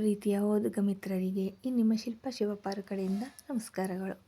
ಪ್ರೀತಿಯ ಓದುಗ ಮಿತ್ರರಿಗೆ ಈ ನಿಮ್ಮ ಶಿಲ್ಪ ಶಿವಪಾರ ಕಡೆಯಿಂದ ನಮಸ್ಕಾರಗಳು.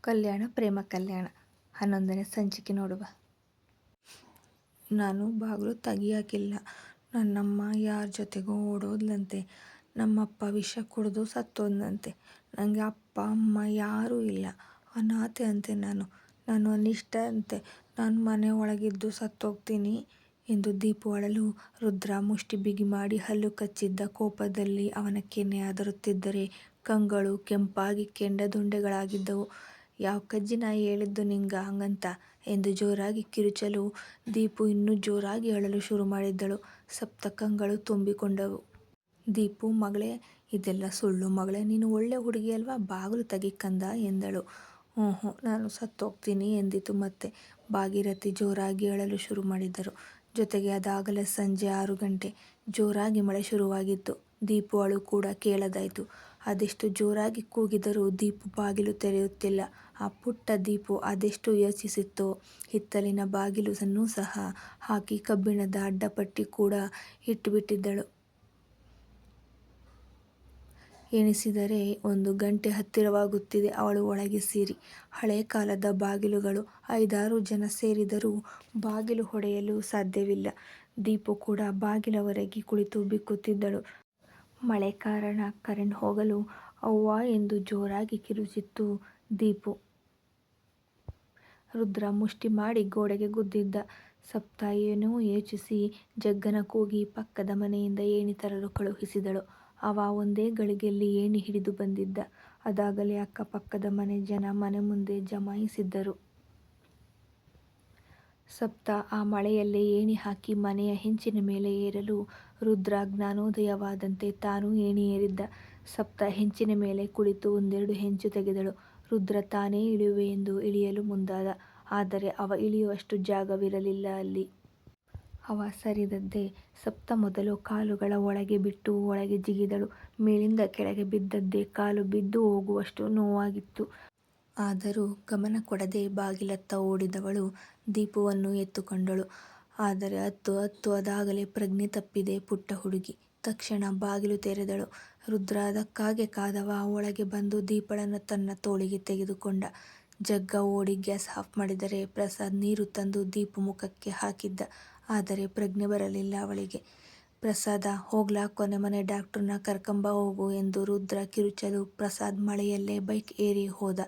ಕಲ್ಯಾಣ ಪ್ರೇಮ ಕಲ್ಯಾಣ. ಹನ್ನೊಂದನೇ ಸಂಚಿಕೆ ನೋಡುವ. ನಾನು ಬಾಗಿಲು ತೆಗಿಯಾಕಿಲ್ಲ. ನನ್ನಮ್ಮ ಯಾರ ಜೊತೆಗೂ ಓಡೋದ್ಲಂತೆ. ನಮ್ಮಪ್ಪ ವಿಷ ಕುಡಿದು ಸತ್ತೋದಂತೆ ನನಗೆ ಅಪ್ಪ, ಅಮ್ಮ ಯಾರೂ ಇಲ್ಲ. ಅನಾಥೆ ಅಂತೆ ನಾನು. ನಾನು ಅನಿಷ್ಟ ಅಂತೆ ನಾನು ಮನೆ ಒಳಗಿದ್ದು ಸತ್ತೋಗ್ತೀನಿ. ಎಂದು ದೀಪು ಅಳಲು ರುದ್ರ ಮುಷ್ಟಿ ಬಿಗಿ ಮಾಡಿ ಹಲ್ಲು ಕಚ್ಚಿದ್ದ ಕೋಪದಲ್ಲಿ ಅವನ ಕೆನ್ನೆ ಕಂಗಳು ಕೆಂಪಾಗಿ ಕೆಂಡದುಂಡೆಗಳಾಗಿದ್ದವು. ಯಾವ ಕಜ್ಜಿ ಹೇಳಿದ್ದು ನಿಂಗ ಹಂಗಂತ ಎಂದು ಜೋರಾಗಿ ಕಿರುಚಲು ದೀಪು ಇನ್ನೂ ಜೋರಾಗಿ ಅಳಲು ಶುರು ಮಾಡಿದ್ದಳು. ಸಪ್ತ ಕಂಗಳು ತುಂಬಿಕೊಂಡವು. ದೀಪು, ಮಗಳೇ, ಇದೆಲ್ಲ ಸುಳ್ಳು ಮಗಳೇ, ನೀನು ಒಳ್ಳೆ ಹುಡುಗಿ ಅಲ್ವಾ ಬಾಗಿಲು ತೆಗಿ ಕಂದ ಎಂದಳು. ಹ್ಞೂ ನಾನು ಸತ್ತೋಗ್ತೀನಿ ಎಂದಿತು ಮತ್ತೆ. ಭಾಗೀರಥಿ ಜೋರಾಗಿ ಅಳಲು ಶುರು ಮಾಡಿದರು. ಜೊತೆಗೆ ಅದಾಗಲೇ ಸಂಜೆ ಆರು ಗಂಟೆ. ಜೋರಾಗಿ ಮಳೆ ಶುರುವಾಗಿತ್ತು. ದೀಪು ಕೂಡ ಕೇಳದಾಯಿತು ಅದೆಷ್ಟು ಜೋರಾಗಿ ಕೂಗಿದರೂ ದೀಪು ಬಾಗಿಲು ತೆರೆಯುತ್ತಿಲ್ಲ. ಆ ಪುಟ್ಟ ದೀಪು ಅದೆಷ್ಟು ಯೋಚಿಸಿತ್ತೋ. ಹಿತ್ತಲಿನ ಬಾಗಿಲನ್ನು ಸಹ ಹಾಕಿ ಕಬ್ಬಿಣದ ಅಡ್ಡಪಟ್ಟಿ ಕೂಡ ಇಟ್ಟುಬಿಟ್ಟಿದ್ದಳು. ಎಣಿಸಿದರೆ ಒಂದು ಗಂಟೆ ಹತ್ತಿರವಾಗುತ್ತಿದೆ. ಅವಳು ಒಳಗೆ ಸೇರಿ. ಹಳೆ ಕಾಲದ ಬಾಗಿಲುಗಳು. ಐದಾರು ಜನ ಸೇರಿದರೂ ಬಾಗಿಲು ಹೊಡೆಯಲು ಸಾಧ್ಯವಿಲ್ಲ. ದೀಪು ಕೂಡ ಬಾಗಿಲವರೆಗೆ ಕುಳಿತು ಬಿಕ್ಕುತ್ತಿದ್ದಳು. ಮಳೆ ಕಾರಣ ಕರೆಂಟ್ ಹೋಗಲು ಅವ್ವಾ ಎಂದು ಜೋರಾಗಿ ಕಿರುಚಿತ್ತು ದೀಪು. ರುದ್ರ ಮುಷ್ಟಿ ಮಾಡಿ ಗೋಡೆಗೆ ಗುದ್ದಿದ್ದ. ಸಪ್ತಾಯಿಯನ್ನೂ ಏನೋ ಯೋಚಿಸಿ ಜಗ್ಗನ ಕೂಗಿ ಪಕ್ಕದ ಮನೆಯಿಂದ ಏಣಿ ತರಲು ಕಳುಹಿಸಿದಳು. ಅವ ಒಂದೇ ಗಳಿಗೆಯಲ್ಲಿ ಏಣಿ ಹಿಡಿದು ಬಂದಿದ್ದ. ಅದಾಗಲೇ ಅಕ್ಕಪಕ್ಕದ ಮನೆ ಜನ ಮನೆ ಮುಂದೆ ಜಮಾಯಿಸಿದ್ದರು. ಸಪ್ತ, ಆ ಮಳೆಯಲ್ಲೇ ಏಣಿ ಹಾಕಿ ಮನೆಯ ಹೆಂಚಿನ ಮೇಲೆ ಏರಲು ರುದ್ರ ಜ್ಞಾನೋದಯವಾದಂತೆ ತಾನೂ ಏಣಿ ಏರಿದ್ದ. ಸಪ್ತ ಹೆಂಚಿನ ಮೇಲೆ ಕುಳಿತು ಒಂದೆರಡು ಹೆಂಚು ತೆಗೆದಳು. ರುದ್ರ ತಾನೇ ಇಳಿಯುವೆ ಎಂದು ಇಳಿಯಲು ಮುಂದಾದ. ಆದರೆ ಅವ ಇಳಿಯುವಷ್ಟು ಜಾಗವಿರಲಿಲ್ಲ ಅಲ್ಲಿ. ಅವ ಸರಿದದ್ದೇ. ಸಪ್ತ ಮೊದಲು ಕಾಲುಗಳ ಒಳಗೆ ಬಿಟ್ಟು ಒಳಗೆ ಜಿಗಿದಳು. ಮೇಲಿಂದ ಕೆಳಗೆ ಬಿದ್ದದ್ದೇ ಕಾಲು ಬಿದ್ದು ಹೋಗುವಷ್ಟು ನೋವಾಗಿತ್ತು. ಆದರೂ ಗಮನ ಕೊಡದೆ ಬಾಗಿಲತ್ತ ಓಡಿದವಳು ದೀಪವನ್ನು ಎತ್ತುಕೊಂಡಳು. ಆದರೆ ಹತ್ತು ಹತ್ತು ಅದಾಗಲೇ ಪ್ರಜ್ಞೆ ತಪ್ಪಿದೆ ಪುಟ್ಟ ಹುಡುಗಿ. ತಕ್ಷಣ ಬಾಗಿಲು ತೆರೆದಳು. ರುದ್ರ ಕಾದವ ಒಳಗೆ ಬಂದು ದೀಪಳನ್ನು ತನ್ನ ತೋಳಿಗೆ ತೆಗೆದುಕೊಂಡ. ಜಗ್ಗ ಓಡಿ ಗ್ಯಾಸ್ ಆಫ್ ಮಾಡಿದರೆ ಪ್ರಸಾದ್ ನೀರು ತಂದು ದೀಪು ಮುಖಕ್ಕೆ ಹಾಕಿದ್ದ. ಆದರೆ ಪ್ರಜ್ಞೆ ಬರಲಿಲ್ಲ ಅವಳಿಗೆ. ಪ್ರಸಾದ, ಹೋಗ್ಲಾ ಕೊನೆ ಮನೆ ಡಾಕ್ಟ್ರನ್ನ ಕರ್ಕಂಬ ಹೋಗು ಎಂದು ರುದ್ರ ಕಿರುಚಲು ಪ್ರಸಾದ್ ಮಳೆಯಲ್ಲೇ ಬೈಕ್ ಏರಿ ಹೋದ.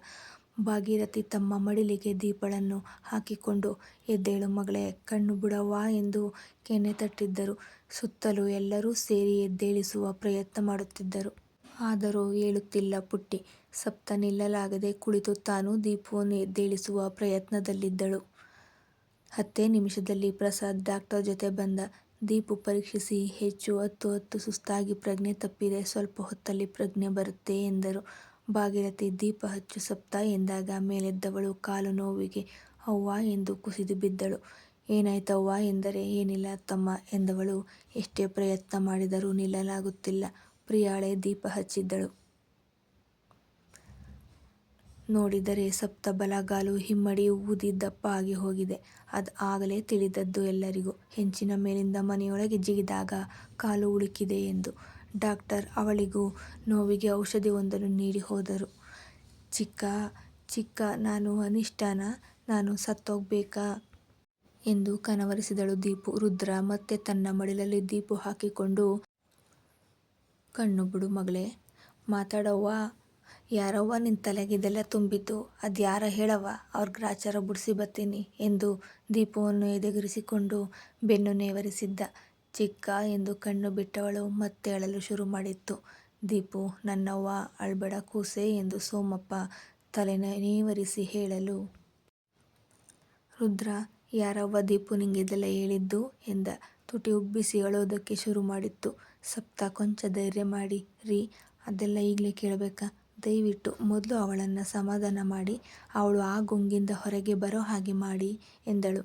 ಭಾಗೀರಥಿ ತಮ್ಮ ಮಡಿಲಿಗೆ ದೀಪಳನ್ನು ಹಾಕಿಕೊಂಡು, ಎದ್ದೇಳು ಮಗಳೇ, ಕಣ್ಣು ಬಿಡವಾ ಎಂದು ಕೆನ್ನೆ ತಟ್ಟಿದ್ದರು. ಸುತ್ತಲೂ ಎಲ್ಲರೂ ಸೇರಿ ಎದ್ದೇಳಿಸುವ ಪ್ರಯತ್ನ ಮಾಡುತ್ತಿದ್ದರು. ಆದರೂ ಏಳುತ್ತಿಲ್ಲ ಪುಟ್ಟಿ. ಸಪ್ತ ನಿಲ್ಲಲಾಗದೆ ಕುಳಿತು ತಾನೂ ದೀಪವನ್ನು ಎದ್ದೇಳಿಸುವ ಪ್ರಯತ್ನದಲ್ಲಿದ್ದಳು. ಹತ್ತೇ ನಿಮಿಷದಲ್ಲಿ ಪ್ರಸಾದ್ ಡಾಕ್ಟರ್ ಜೊತೆ ಬಂದ. ದೀಪು ಪರೀಕ್ಷಿಸಿ, ಹೆಚ್ಚು ಹತ್ತು ಹತ್ತು ಸುಸ್ತಾಗಿ ಪ್ರಜ್ಞೆ ತಪ್ಪಿದೆ, ಸ್ವಲ್ಪ ಹೊತ್ತಲ್ಲಿ ಪ್ರಜ್ಞೆ ಬರುತ್ತೆ ಎಂದರು. ಭಾಗೀರಥಿ ದೀಪ ಹಚ್ಚು ಸಪ್ತ ಎಂದಾಗ ಮೇಲೆದ್ದವಳು ಕಾಲು ನೋವಿಗೆ, ಅವ್ವಾ ಎಂದು ಕುಸಿದು ಬಿದ್ದಳು. ಏನಾಯ್ತವ್ವಾ ಎಂದರೆ, ಏನಿಲ್ಲ ತಮ್ಮ ಎಂದವಳು ಎಷ್ಟೇ ಪ್ರಯತ್ನ ಮಾಡಿದರೂ ನಿಲ್ಲಲಾಗುತ್ತಿಲ್ಲ. ಪ್ರಿಯಾಳೆ ದೀಪ ಹಚ್ಚಿದ್ದಳು. ನೋಡಿದರೆ ಸಪ್ತ ಬಲಗಾಲು ಹಿಮ್ಮಡಿ ಊದಿ ದಪ್ಪ ಆಗಿ ಹೋಗಿದೆ. ಅದು ಆಗಲೇ ತಿಳಿದದ್ದು ಎಲ್ಲರಿಗೂ. ಹೆಂಚಿನ ಮೇಲಿಂದ ಮನೆಯೊಳಗೆ ಜಿಗಿದಾಗ ಕಾಲು ಉಳುಕಿದೆ ಎಂದು. ಡಾಕ್ಟರ್ ಅವಳಿಗೂ ನೋವಿಗೆ ಔಷಧಿ ಒಂದನ್ನು ನೀಡಿ ಹೋದರು. ಚಿಕ್ಕ ಚಿಕ್ಕ, ನಾನು ಅನಿಷ್ಟನಾ ನಾನು ಸತ್ತೋಗ್ಬೇಕಾ ಎಂದು ಕನವರಿಸಿದಳು ದೀಪು. ರುದ್ರ ಮತ್ತೆ ತನ್ನ ಮಡಿಲಲ್ಲಿ ದೀಪು ಹಾಕಿಕೊಂಡು, ಕಣ್ಣು ಬಿಡು ಮಗಳೇ, ಮಾತಾಡವ್ವಾ ಯಾರವ್ವಾ ನಿನ್ ತಲೆಗಿದೆಲ್ಲ ತುಂಬಿತು ಅದು ಯಾರ ಹೇಳವ್ವ, ಅವ್ರ ಗ್ರಾಚಾರ ಬುಡ್ಸಿ ಬತ್ತೀನಿ ಎಂದು ದೀಪವನ್ನು ಎದೆಗರಿಸಿಕೊಂಡು ಬೆನ್ನು ನೇವರಿಸಿದ್ದ. ಚಿಕ್ಕ ಎಂದು ಕಣ್ಣು ಬಿಟ್ಟವಳು ಮತ್ತೆ ಅಳಲು ಶುರು ಮಾಡಿತ್ತು. ದೀಪು, ನನ್ನವ್ವ, ಅಳ್ಬೇಡ ಕೂಸೆ ಎಂದು ಸೋಮಪ್ಪ ತಲೆನ ನೇವರಿಸಿ ಹೇಳಲು. ರುದ್ರ, ಯಾರವ್ವ ದೀಪು ನಿಂಗಿದೆಲ್ಲ ಹೇಳಿದ್ದು ಎಂದ. ತುಟಿ ಉಬ್ಬಿಸಿ ಅಳೋದಕ್ಕೆ ಶುರು ಮಾಡಿತ್ತು. ಸಪ್ತ ಕೊಂಚ ಧೈರ್ಯ ಮಾಡಿ, ರೀ, ಅದೆಲ್ಲ ಈಗಲೇ ಕೇಳಬೇಕಾ ದಯ್ವಿಟ್ಟು ಮೊದಲು ಅವಳನ್ನು ಸಮಾಧಾನ ಮಾಡಿ, ಅವಳು ಆ ಗುಂಗಿಂದ ಹೊರಗೆ ಬರೋ ಹಾಗೆ ಮಾಡಿ ಎಂದಳು.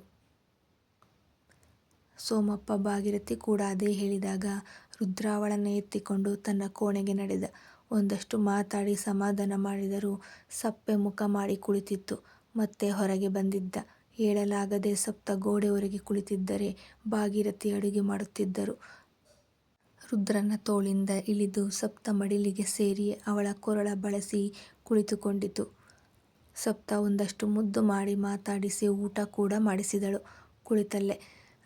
ಸೋಮಪ್ಪ ಭಾಗೀರಥಿ ಕೂಡ ಅದೇ ಹೇಳಿದಾಗ ರುದ್ರ ಅವಳನ್ನು ಎತ್ತಿಕೊಂಡು ತನ್ನ ಕೋಣೆಗೆ ನಡೆದ. ಒಂದಷ್ಟು ಮಾತಾಡಿ ಸಮಾಧಾನ ಮಾಡಿದರೂ ಸಪ್ಪೆ ಮುಖ ಮಾಡಿ ಕುಳಿತಿತ್ತು. ಮತ್ತೆ ಹೊರಗೆ ಬಂದಿದ್ದ. ಹೇಳಲಾಗದೆ ಸಪ್ತ ಗೋಡೆ ಹೊರಗೆ ಕುಳಿತಿದ್ದರೆ ಭಾಗೀರಥಿ ಅಡುಗೆ ಮಾಡುತ್ತಿದ್ದರು. ರುದ್ರನ ತೋಳಿಂದ ಇಳಿದು ಸಪ್ತ ಮಡಿಲಿಗೆ ಸೇರಿ ಅವಳ ಕೊರಳ ಬಳಸಿ ಕುಳಿತುಕೊಂಡಿತು. ಸಪ್ತ ಒಂದಷ್ಟು ಮುದ್ದು ಮಾಡಿ ಮಾತಾಡಿಸಿ ಊಟ ಕೂಡ ಮಾಡಿಸಿದಳು ಕುಳಿತಲ್ಲೇ.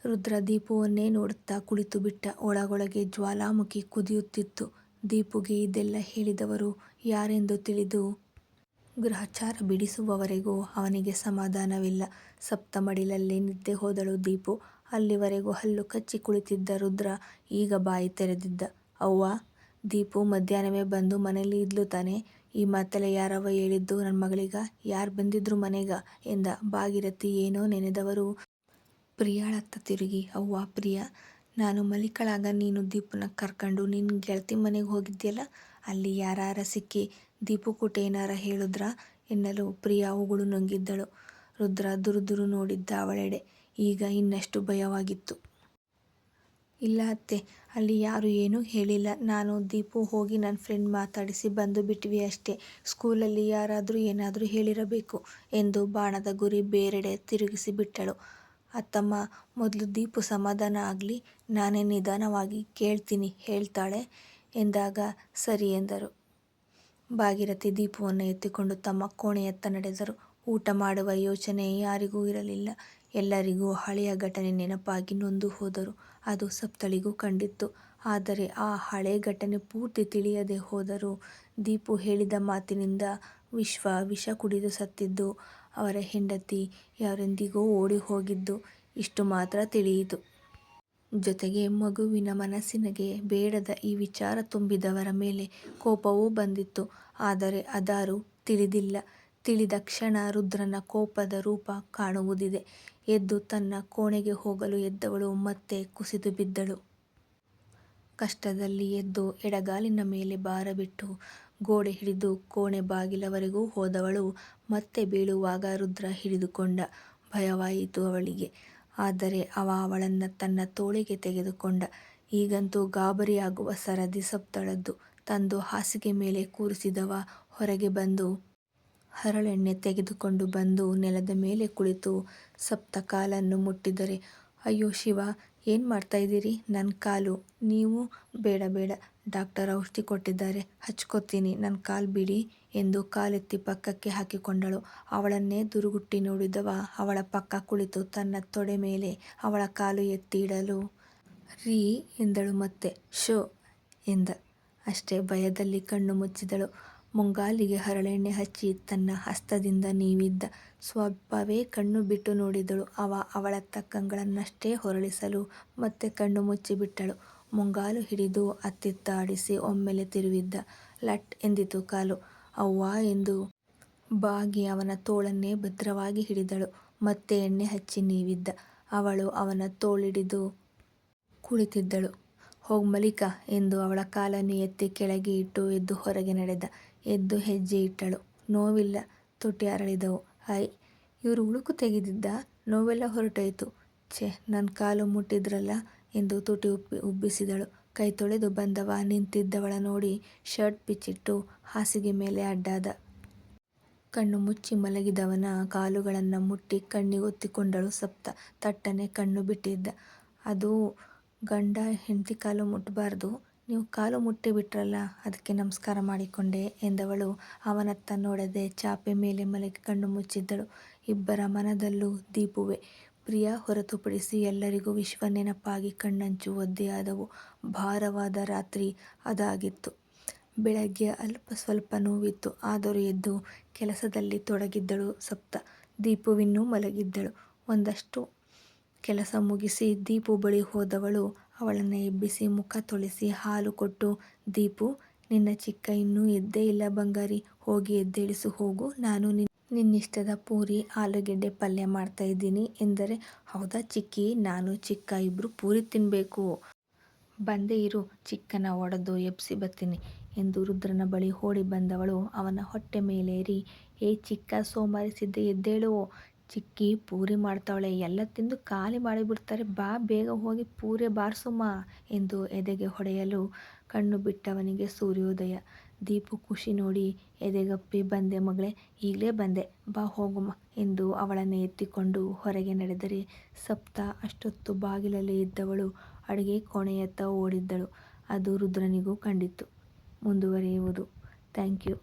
ರುದ್ರ ದೀಪವನ್ನೇ ನೋಡುತ್ತಾ ಕುಳಿತುಬಿಟ್ಟ. ಒಳಗೊಳಗೆ ಜ್ವಾಲಾಮುಖಿ ಕುದಿಯುತ್ತಿತ್ತು. ದೀಪುಗೆ ಇದೆಲ್ಲ ಹೇಳಿದವರು ಯಾರೆಂದು ತಿಳಿದು ಗ್ರಹಚಾರ ಬಿಡಿಸುವವರೆಗೂ ಅವನಿಗೆ ಸಮಾಧಾನವಿಲ್ಲ. ಸಪ್ತ ಮಡಿಲಲ್ಲೇ ನಿದ್ದೆ ಹೋದಳು ದೀಪು. ಅಲ್ಲಿವರೆಗೂ ಹಲ್ಲು ಕಚ್ಚಿ ಕುಳಿತಿದ್ದ ರುದ್ರ ಈಗ ಬಾಯಿ ತೆರೆದಿದ್ದ. ಅವ್ವ, ದೀಪು ಮಧ್ಯಾಹ್ನವೇ ಬಂದು ಮನೆಯಲ್ಲಿ ಇದ್ಲು ತಾನೆ ಈ ಮಾತೆಲ್ಲ ಯಾರವ್ವ ಹೇಳಿದ್ದು ನನ್ನ ಮಗಳಿಗ? ಯಾರು ಬಂದಿದ್ರು ಮನೆಗ? ಎಂದ. ಬಾಗಿರತಿ ಏನೋ ನೆನೆದವರು ಪ್ರಿಯಾಳತ್ತ ತಿರುಗಿ, ಅವ್ವ ಪ್ರಿಯಾ, ನಾನು ಮಲಿಕಳಾಗ ನೀನು ದೀಪುನ ಕರ್ಕಂಡು ನಿನ್ನ ಗೆಳತಿ ಮನೆಗೆ ಹೋಗಿದ್ಯಲ್ಲ, ಅಲ್ಲಿ ಯಾರರ ಸಿಕ್ಕಿ ದೀಪುಕುಟ ಏನಾರ ಹೇಳುದ್ರ ಎನ್ನಲು ಪ್ರಿಯಾ ಉಗುಳು ನುಂಗಿದ್ದಳು. ರುದ್ರ ದುರುದುರು ನೋಡಿದ್ದ ಅವಳೆಡೆ. ಈಗ ಇನ್ನಷ್ಟು ಭಯವಾಗಿತ್ತು. ಇಲ್ಲ ಅತ್ತೆ, ಅಲ್ಲಿ ಯಾರೂ ಏನೂ ಹೇಳಿಲ್ಲ. ನಾನು, ದೀಪು ಹೋಗಿ ನನ್ನ ಫ್ರೆಂಡ್ ಮಾತಾಡಿಸಿ ಬಂದು ಬಿಟ್ವಿ ಅಷ್ಟೇ. ಸ್ಕೂಲಲ್ಲಿ ಯಾರಾದರೂ ಏನಾದರೂ ಹೇಳಿರಬೇಕು ಎಂದು ಬಾಣದ ಗುರಿ ಬೇರೆಡೆ ತಿರುಗಿಸಿ ಬಿಟ್ಟಳು ಅತ್ತಮ್ಮ, ಮೊದಲು ದೀಪು ಸಮಾಧಾನ ಆಗಲಿ ನಾನೇ ನಿಧಾನವಾಗಿ ಕೇಳ್ತೀನಿ ಹೇಳ್ತಾಳೆ ಎಂದಾಗ ಸರಿ ಎಂದರು. ಭಾಗಿರಥಿ ದೀಪವನ್ನು ಎತ್ತಿಕೊಂಡು ತಮ್ಮ ಕೋಣೆಯತ್ತ ನಡೆದರು. ಊಟ ಮಾಡುವ ಯೋಚನೆ ಯಾರಿಗೂ ಇರಲಿಲ್ಲ. ಎಲ್ಲರಿಗೂ ಹಳೆಯ ಘಟನೆ ನೆನಪಾಗಿ ನೊಂದು ಹೋದರು. ಅದು ಸಪ್ತಳಿಗೂ ಕಂಡಿತ್ತು. ಆದರೆ ಆ ಹಳೆ ಘಟನೆ ಪೂರ್ತಿ ತಿಳಿಯದೆ ಹೋದರು. ದೀಪು ಹೇಳಿದ ಮಾತಿನಿಂದ ವಿಶ್ವ ವಿಷ ಕುಡಿದು ಸತ್ತಿದ್ದು, ಅವರ ಹೆಂಡತಿ ಯಾರೊಂದಿಗೋ ಓಡಿ ಹೋಗಿದ್ದು ಇಷ್ಟು ಮಾತ್ರ ತಿಳಿಯಿತು. ಜೊತೆಗೆ ಮಗುವಿನ ಮನಸ್ಸಿನಗೆ ಬೇಡದ ಈ ವಿಚಾರ ತುಂಬಿದವರ ಮೇಲೆ ಕೋಪವೂ ಬಂದಿತ್ತು. ಆದರೆ ಅದಾರು ತಿಳಿದಿಲ್ಲ. ತಿಳಿದ ಕ್ಷಣ ರುದ್ರನ ಕೋಪದ ರೂಪ ಕಾಣುವುದಿದೆ. ಎದ್ದು ತನ್ನ ಕೋಣೆಗೆ ಹೋಗಲು ಎದ್ದವಳು ಮತ್ತೆ ಕುಸಿದು ಬಿದ್ದಳು. ಕಷ್ಟದಲ್ಲಿ ಎದ್ದು ಎಡಗಾಲಿನ ಮೇಲೆ ಭಾರ ಬಿಟ್ಟು ಗೋಡೆ ಹಿಡಿದು ಕೋಣೆ ಬಾಗಿಲವರೆಗೂ ಹೋದವಳು ಮತ್ತೆ ಬೀಳುವಾಗ ರುದ್ರ ಹಿಡಿದುಕೊಂಡ. ಭಯವಾಯಿತು ಅವಳಿಗೆ. ಆದರೆ ಅವ ಅವಳನ್ನ ತನ್ನ ತೋಳಿಗೆ ತೆಗೆದುಕೊಂಡ. ಈಗಂತೂ ಗಾಬರಿಯಾಗುವ ಸರದಿ ಸಪ್ತಳದ್ದು. ತಂದು ಹಾಸಿಗೆ ಮೇಲೆ ಕೂರಿಸಿದವ ಹೊರಗೆ ಬಂದು ಹರಳೆಣ್ಣೆ ತೆಗೆದುಕೊಂಡು ಬಂದು ನೆಲದ ಮೇಲೆ ಕುಳಿತು ಸಪ್ತ ಕಾಲನ್ನು ಮುಟ್ಟಿದರೆ, ಅಯ್ಯೋ ಶಿವ, ಮಾಡ್ತಾ ಇದ್ದೀರಿ ನನ್ನ ಕಾಲು ನೀವು ಬೇಡ ಬೇಡ ಡಾಕ್ಟರ್ ಔಷಧಿ ಕೊಟ್ಟಿದ್ದಾರೆ ಹಚ್ಕೋತೀನಿ ನನ್ನ ಕಾಲು ಬಿಡಿ ಎಂದು ಕಾಲೆತ್ತಿ ಪಕ್ಕಕ್ಕೆ ಹಾಕಿಕೊಂಡಳು. ಅವಳನ್ನೇ ದುರುಗುಟ್ಟಿ ನೋಡಿದವ ಅವಳ ಪಕ್ಕ ಕುಳಿತು ತನ್ನ ತೊಡೆ ಮೇಲೆ ಅವಳ ಕಾಲು ಎತ್ತಿ ಇಡಲು ರೀ ಎಂದಳು ಮತ್ತೆ ಶೋ ಎಂದ. ಅಷ್ಟೇ ಭಯದಲ್ಲಿ ಕಣ್ಣು ಮುಚ್ಚಿದಳು. ಮುಂಗಾಲಿಗೆ ಹರಳೆಣ್ಣೆ ಹಚ್ಚಿ ತನ್ನ ಹಸ್ತದಿಂದ ನೀವಿದ್ದ. ಸ್ವಲ್ಪವೇ ಕಣ್ಣು ಬಿಟ್ಟು ನೋಡಿದಳು. ಅವ ಅವಳ ತಕ್ಕಂಗಳನ್ನಷ್ಟೇ ಹೊರಳಿಸಲು ಮತ್ತೆ ಕಣ್ಣು ಮುಚ್ಚಿಬಿಟ್ಟಳು. ಮುಂಗಾಲು ಹಿಡಿದು ಅತ್ತಿತ್ತ ಒಮ್ಮೆಲೆ ತಿರುವಿದ್ದ. ಲಟ್ ಎಂದಿತು ಕಾಲು. ಅವ್ವಾ ಎಂದು ಬಾಗಿ ಅವನ ತೋಳನ್ನೇ ಭದ್ರವಾಗಿ ಹಿಡಿದಳು. ಮತ್ತೆ ಎಣ್ಣೆ ಹಚ್ಚಿ ನೀವಿದ್ದ. ಅವಳು ಅವನ ತೋಳಿಡಿದು ಕುಳಿತಿದ್ದಳು. ಹೋಗ್ ಮಲಿಕ ಎಂದು ಅವಳ ಕಾಲನ್ನು ಎತ್ತಿ ಕೆಳಗೆ ಇಟ್ಟು ಎದ್ದು ಹೊರಗೆ ನಡೆದ. ಎದ್ದು ಹೆಜ್ಜೆ ಇಟ್ಟಳು. ನೋವಿಲ್ಲ. ತುಟಿ ಅರಳಿದವು. ಹಾಯ್ ಇವರು ಉಳುಕು ತೆಗೆದಿದ್ದ ನೋವೆಲ್ಲ ಹೊರಟೋಯ್ತು. ಛೇ ನನ್ನ ಕಾಲು ಮುಟ್ಟಿದ್ರಲ್ಲ ಎಂದು ತುಟಿ ಉಬ್ಬಿಸಿದಳು. ಕೈ ತೊಳೆದು ಬಂದವ, ನಿಂತಿದ್ದವಳ ನೋಡಿ ಶರ್ಟ್ ಬಿಚ್ಚಿಟ್ಟು ಹಾಸಿಗೆ ಮೇಲೆ ಅಡ್ಡಾದ. ಕಣ್ಣು ಮುಚ್ಚಿ ಮಲಗಿದವನ ಕಾಲುಗಳನ್ನು ಮುಟ್ಟಿ ಕಣ್ಣಿಗೊತ್ತಿಕೊಂಡಳು ಸಪ್ತ. ತಟ್ಟನೆ ಕಣ್ಣು ಬಿಟ್ಟಿದ್ದ. ಅದು ಗಂಡ ಹೆಂಡತಿ ಕಾಲು ಮುಟ್ಬಾರ್ದು. ನೀವು ಕಾಲು ಮುಟ್ಟಿಬಿಟ್ರಲ್ಲ ಅದಕ್ಕೆ ನಮಸ್ಕಾರ ಮಾಡಿಕೊಂಡೆ ಎಂದವಳು ಅವನತ್ತ ನೋಡದೆ ಚಾಪೆ ಮೇಲೆ ಮಲಗಿ ಕಣ್ಣು ಮುಚ್ಚಿದ್ದಳು. ಇಬ್ಬರ ಮನದಲ್ಲೂ ದೀಪುವೆ ಪ್ರಿಯ ಹೊರತುಪಡಿಸಿ ಎಲ್ಲರಿಗೂ ವಿಶ್ವ ನೆನಪಾಗಿ ಕಣ್ಣಂಚು ಒದ್ದೆಯಾದವು. ಭಾರವಾದ ರಾತ್ರಿ ಅದಾಗಿತ್ತು. ಬೆಳಗ್ಗೆ ಅಲ್ಪ ಸ್ವಲ್ಪ ನೋವಿತ್ತು. ಆದರೂ ಎದ್ದು ಕೆಲಸದಲ್ಲಿ ತೊಡಗಿದ್ದಳು ಸಪ್ತ. ದೀಪುವಿನ್ನೂ ಮಲಗಿದ್ದಳು. ಒಂದಷ್ಟು ಕೆಲಸ ಮುಗಿಸಿ ದೀಪು ಬಳಿ ಹೋದವಳು ಅವಳನ್ನ ಎಬ್ಬಿಸಿ ಮುಖ ತೊಳೆಸಿ ಹಾಲು ಕೊಟ್ಟು, ದೀಪು, ನಿನ್ನ ಚಿಕ್ಕ ಇನ್ನೂ ಎದ್ದೇ ಇಲ್ಲ ಬಂಗಾರಿ. ಹೋಗಿ ಎದ್ದೇಳಿಸು ಹೋಗು ನಾನು ನಿನ್ನಿಷ್ಟದ ಪೂರಿ ಆಲೂಗೆಡ್ಡೆ ಪಲ್ಯ ಮಾಡ್ತಾ ಇದ್ದೀನಿ ಎಂದರೆ, ಹೌದಾ ಚಿಕ್ಕಿ ನಾನು ಚಿಕ್ಕ ಇಬ್ಬರು ಪೂರಿ ತಿನ್ಬೇಕು. ಬಂದೇ ಇರು ಚಿಕ್ಕನ ಒಡೆದು ಎಬ್ಸಿ ಬತ್ತೀನಿ ಎಂದು ರುದ್ರನ ಬಳಿ ಓಡಿ ಬಂದವಳು ಅವನ ಹೊಟ್ಟೆ ಮೇಲೇರಿ, ಏ ಚಿಕ್ಕ ಸೋಮಾರಿಸಿದ್ದೆ ಎದ್ದೇಳುವೋ ಎದ್ದೇಳೋ, ಚಿಕ್ಕಿ ಪೂರಿ ಮಾಡ್ತಾವಳೆ, ಎಲ್ಲ ತಿಂದು ಖಾಲಿ ಮಾಡಿಬಿಡ್ತಾರೆ ಬಾ, ಬೇಗ ಹೋಗಿ ಪೂರಿ ಬಾರಿಸುಮ್ಮ ಎಂದು ಎದೆಗೆ ಹೊಡೆಯಲು ಕಣ್ಣು ಬಿಟ್ಟವನಿಗೆ ಸೂರ್ಯೋದಯ. ದೀಪು ಖುಷಿ ನೋಡಿ, ಎದೆಗಪ್ಪಿ, ಬಂದೆ ಮಗಳೇ, ಈಗಲೇ ಬಂದೆ, ಬಾ ಹೋಗುಮ್ಮ ಎಂದು ಅವಳನ್ನೇ ಎತ್ತಿಕೊಂಡು ಹೊರಗೆ ನಡೆದರೆ ಸಪ್ತ ಅಷ್ಟೊತ್ತು ಬಾಗಿಲಲ್ಲಿ ಇದ್ದವಳು ಅಡುಗೆ ಕೋಣೆಯತ್ತ ಓಡಿದ್ದಳು. ಅದು ರುದ್ರನಿಗೂ ಕಂಡಿತು ಮುಂದುವರಿಯುವುದು ಥ್ಯಾಂಕ್ ಯು